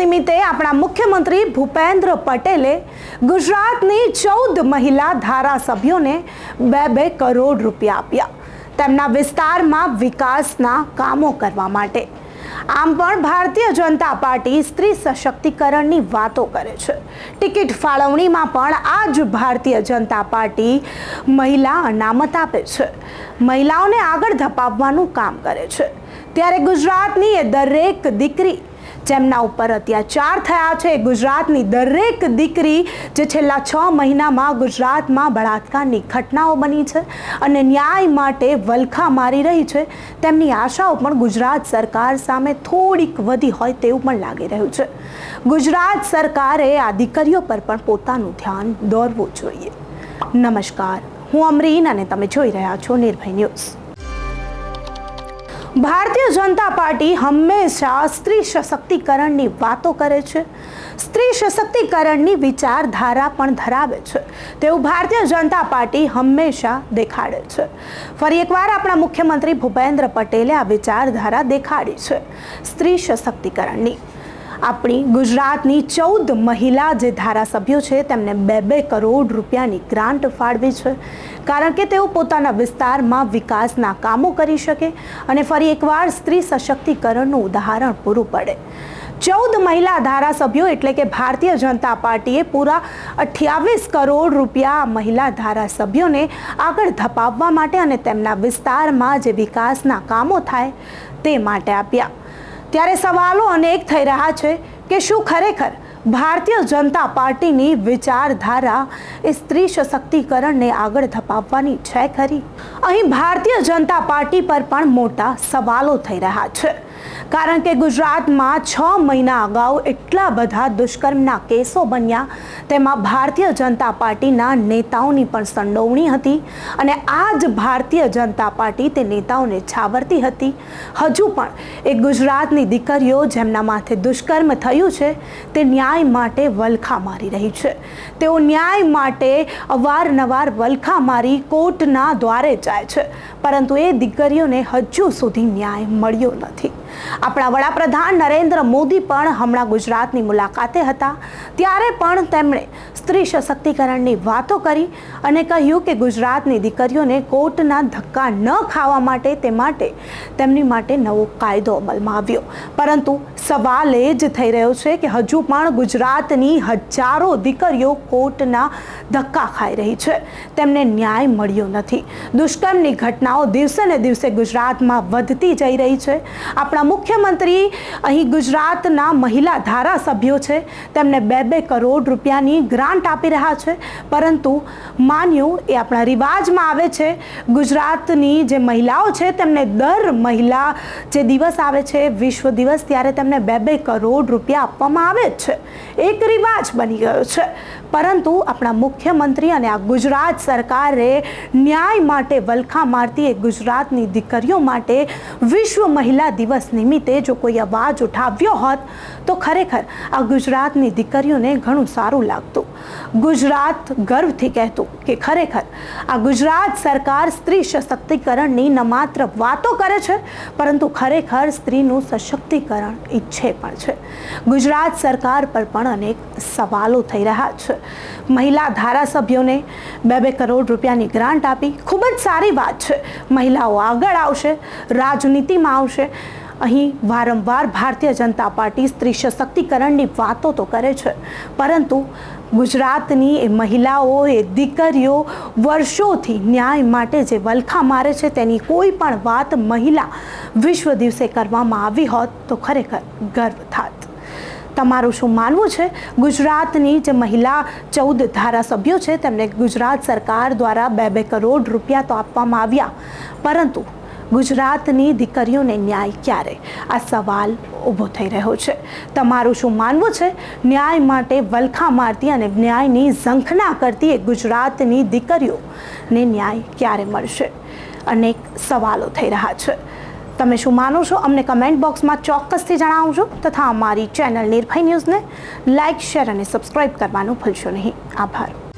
નિમિત્તે આપણા મુખ્યમંત્રી ભૂપેન્દ્ર પટેલે ગુજરાતની ચૌદ મહિલા ધારાસભ્યોને બે બે કરોડ રૂપિયા આપ્યા. તેમના વિસ્તારમાં વિકાસના કામો કરવા માટે. આમ પણ ભારતીય જનતા પાર્ટી સ્ત્રી સશક્તિકરણની વાતો કરે છે. ટિકિટ ફાળવણીમાં પણ આ જ ભારતીય જનતા પાર્ટી મહિલા અનામત આપે છે. મહિલાઓને આગળ ધપાવવાનું કામ કરે છે. ત્યારે ગુજરાતની એ દરેક દીકરી જેમના ઉપર અત્યાચાર થયા છે. ગુજરાતની દરેક દીકરી જે છેલ્લા છ મહિનામાં ગુજરાતમાં બળાત્કારની ઘટનાઓ બની છે અને ન્યાય માટે વલખા મારી રહી છે. તેમની આશાઓ પણ ગુજરાત સરકાર સામે થોડીક વધી હોય તેવું પણ લાગી રહ્યું છે. ગુજરાત સરકારે આ દીકરીઓ પર પણ પોતાનું ધ્યાન દોરવું જોઈએ. નમસ્કાર, હું અમરીન અને તમે જોઈ રહ્યા છો નિર્ભય ન્યૂઝ. ભારતીય જનતા પાર્ટી હંમેશા સ્ત્રી સશક્તિકરણની વાતો કરે છે. સ્ત્રી સશક્તિકરણની વિચારધારા પણ ધરાવે છે. તેવું ભારતીય જનતા પાર્ટી હંમેશા દેખાડે છે. ફરી એકવાર આપણા મુખ્યમંત્રી ભૂપેન્દ્ર પટેલે આ વિચારધારા દેખાડી છે. સ્ત્રી સશક્તિકરણની. આપણી ગુજરાતની ચૌદ મહિલા જે ધારાસભ્યો છે, તેમને બે બે કરોડ રૂપિયાની ગ્રાન્ટ ફાળવી છે. કારણ કે તેઓ પોતાના વિસ્તારમાં વિકાસના કામો કરી શકે અને ફરી એકવાર સ્ત્રી સશક્તિકરણનું ઉદાહરણ પૂરું પડે. ચૌદ મહિલા ધારાસભ્યો એટલે કે ભારતીય જનતા પાર્ટીએ પૂરા અઠ્યાવીસ કરોડ રૂપિયા મહિલા ધારાસભ્યોને આગળ ધપાવવા માટે અને તેમના વિસ્તારમાં જે વિકાસના કામો થાય તે માટે આપ્યા. ત્યારે સવાલો અનેક થઈ રહ્યા છે કે શું ખરેખર ભારતીય જનતા પાર્ટીની વિચારધારા સ્ત્રી સશક્તિકરણને આગળ ધપાવવાની છે ખરી? અહીં ભારતીય જનતા પાર્ટી પર પણ મોટા સવાલો થઈ રહ્યા છે. કારણ કે ગુજરાતમાં છ મહિના અગાઉ એટલા બધા દુષ્કર્મના કેસો બન્યા. તેમાં ભારતીય જનતા પાર્ટીના નેતાઓની પણ સંડોવણી હતી અને આ જ ભારતીય જનતા પાર્ટી તે નેતાઓને છાવરતી હતી. હજુ પણ એ ગુજરાતની દીકરીઓ જેમના માથે દુષ્કર્મ થયું છે, તે ન્યાય માટે વલખા મારી રહી છે. તેઓ ન્યાય માટે અવારનવાર વલખા મારી કોર્ટના દ્વારે જાય છે, પરંતુ એ દીકરીઓને હજુ સુધી ન્યાય મળ્યો નથી. આપણા વડાપ્રધાન નરેન્દ્ર મોદી પણ હમણાં ગુજરાતની મુલાકાતે હતા. ત્યારે પણ તેમણે સ્ત્રી સશક્તિકરણની વાતો કરી અને કહ્યું કે ગુજરાતની દીકરીઓને કોર્ટના ધક્કા ન ખાવા માટે તે માટે તેમની માટે નવો કાયદો અમલમાં આવ્યો. પરંતુ સવાલ એ જ થઈ રહ્યો છે કે હજુ પણ ગુજરાતની હજારો દીકરીઓ કોર્ટના ધક્કા ખાઈ રહી છે. તેમને ન્યાય મળ્યો નથી. દુષ્કર્મની ઘટનાઓ દિવસે ને દિવસે ગુજરાતમાં વધતી જઈ રહી છે. આપણા મુખ્યમંત્રી અહીં ગુજરાતના મહિલા ધારાસભ્યો છે. તેમને બે બે કરોડ રૂપિયાની ગ્રાન્ટ આપી રહ્યા છે. પરંતુ માન્યું એ આપણા રિવાજમાં આવે છે. ગુજરાતની જે મહિલાઓ છે તેમને દર મહિલા જે દિવસ આવે છે, વિશ્વ દિવસ, ત્યારે તેમને બે બે કરોડ રૂપિયા આપવામાં આવે જ છે. એક રિવાજ બની ગયો છે. પરંતુ આપણા મુખ્યમંત્રી અને આ ગુજરાત સરકારે ન્યાય માટે વલખા મારતી એ ગુજરાતની દીકરીઓ માટે વિશ્વ મહિલા દિવસ નિમિત્તે જો કોઈ અવાજ ઉઠાવ્યો હોત, તો ખરેખર આ ગુજરાતની દીકરીઓને ઘણું સારું લાગતું. ગુજરાત ગર્વથી કહેતું કે ખરેખર આ ગુજરાત સરકાર સ્ત્રી સશક્તિકરણની ન માત્ર વાતો કરે છે, પરંતુ ખરેખર સ્ત્રીનું સશક્તિકરણ ઈચ્છે પણ છે. ગુજરાત સરકાર પર પણ અનેક સવાલો થઈ રહ્યા છે. મહિલા ધારાસભ્યોને બે બે કરોડ રૂપિયાની ગ્રાન્ટ આપી ખૂબ જ સારી વાત છે. મહિલાઓ આગળ આવશે, રાજનીતિમાં આવશે. અહીં વારંવાર ભારતીય જનતા પાર્ટી સ્ત્રી સશક્તિકરણની વાતો તો કરે છે. પરંતુ ગુજરાતની એ મહિલાઓ એ દીકરીઓ વર્ષોથી ન્યાય માટે જે વલખા મારે છે તેની કોઈ પણ વાત મહિલા વિશ્વ દિવસે કરવામાં આવી હોત તો ખરેખર ગર્વ થાત. તમારું શું માનવું છે? ગુજરાતની જે મહિલા ચૌદ ધારાસભ્યો છે તેમને ગુજરાત સરકાર દ્વારા બે બે કરોડ રૂપિયા તો આપવામાં આવ્યા. પરંતુ ગુજરાતની દીકરીઓને ન્યાય ક્યારે? આ સવાલ ઊભો થઈ રહ્યો છે. તમારું શું માનવું છે? ન્યાય માટે વલખા મારતી અને ન્યાયની ઝંખના કરતી એ ગુજરાતની દીકરીઓને ન્યાય ક્યારે મળશે? અનેક સવાલો થઈ રહ્યા છે. તમે શું માનો છો? અમને કમેન્ટ બોક્સમાં ચોક્કસથી જણાવજો તથા અમારી ચેનલ નિર્ભય ન્યૂઝને લાઇક શેર અને સબસ્ક્રાઇબ કરવાનું ભૂલશો નહીં. આભાર.